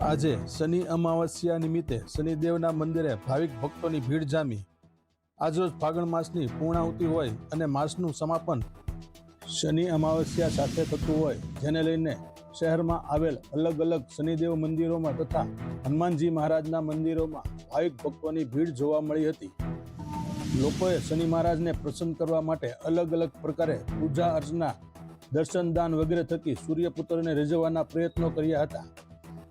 આજે શનિ અમાવસ્યા નિમિત્તે શનિદેવના મંદિરે ભાવિક ભક્તોની ભીડ જામી. આજરોજ ફાગણ માસની પૂર્ણાહુતિ હોય અને માસનું સમાપન શનિ અમાવસ્યા સાથે થતું હોય, જેને લઈને શહેરમાં આવેલ અલગ અલગ શનિદેવ મંદિરોમાં તથા હનુમાનજી મહારાજના મંદિરોમાં ભાવિક ભક્તોની ભીડ જોવા મળી હતી. લોકોએ શનિ મહારાજને પ્રસન્ન કરવા માટે અલગ અલગ પ્રકારે પૂજા અર્ચના, દર્શન દાન વગેરે થકી સૂર્યપુત્રને રીઝવવાના પ્રયત્નો કર્યા હતા.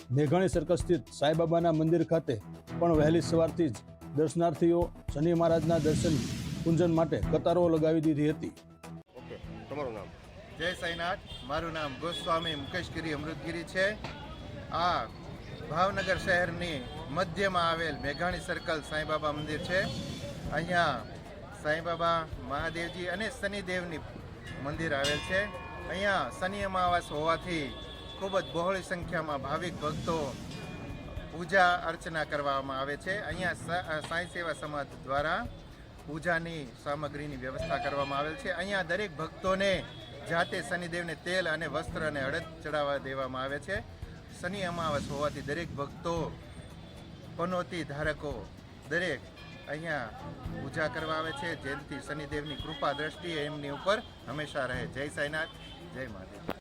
મેઘાણી સર્કલ સ્થિત સાંઈબાબાના મંદિર ખાતે પણ વહેલી સવારથી જ દર્શનાર્થીઓ શનિ મહારાજના દર્શન પૂજન માટે કતારો લગાવી દીધી હતી. ઓકે તમારું નામ? જય સાઈનાથ મારું નામ ગોસ્વામી મુકેશગીરી અમૃતગીરી છે. આ ભાવનગર શહેરની મધ્યમાં આવેલ મેઘાણી સર્કલ સાંઈબાબા મંદિર છે. અહીંયા સાંઈબાબા મહાદેવજી અને શનિદેવની મંદિર આવેલ છે. અહીંયા શનિ અમાવાસ હોવાથી ખૂબ જ બહોળી સંખ્યામાં ભાવિક ભક્તો પૂજા અર્ચના કરવામાં આવે છે. અહીંયા સાંઈ સેવા સમાજ દ્વારા પૂજાની સામગ્રીની વ્યવસ્થા કરવામાં આવેલ છે. અહીંયા દરેક ભક્તોને જાતે શનિદેવને તેલ અને વસ્ત્ર અને અડદ ચડાવવા દેવામાં આવે છે. શનિ અમાવસ હોવાથી દરેક ભક્તો પનોતી ધારકો દરેક અહીંયા પૂજા કરવા આવે છે. જેથી શનિદેવની કૃપા દ્રષ્ટિએ એમની ઉપર હંમેશા રહે. જય સાંઈનાથ. જય મહાદેવ.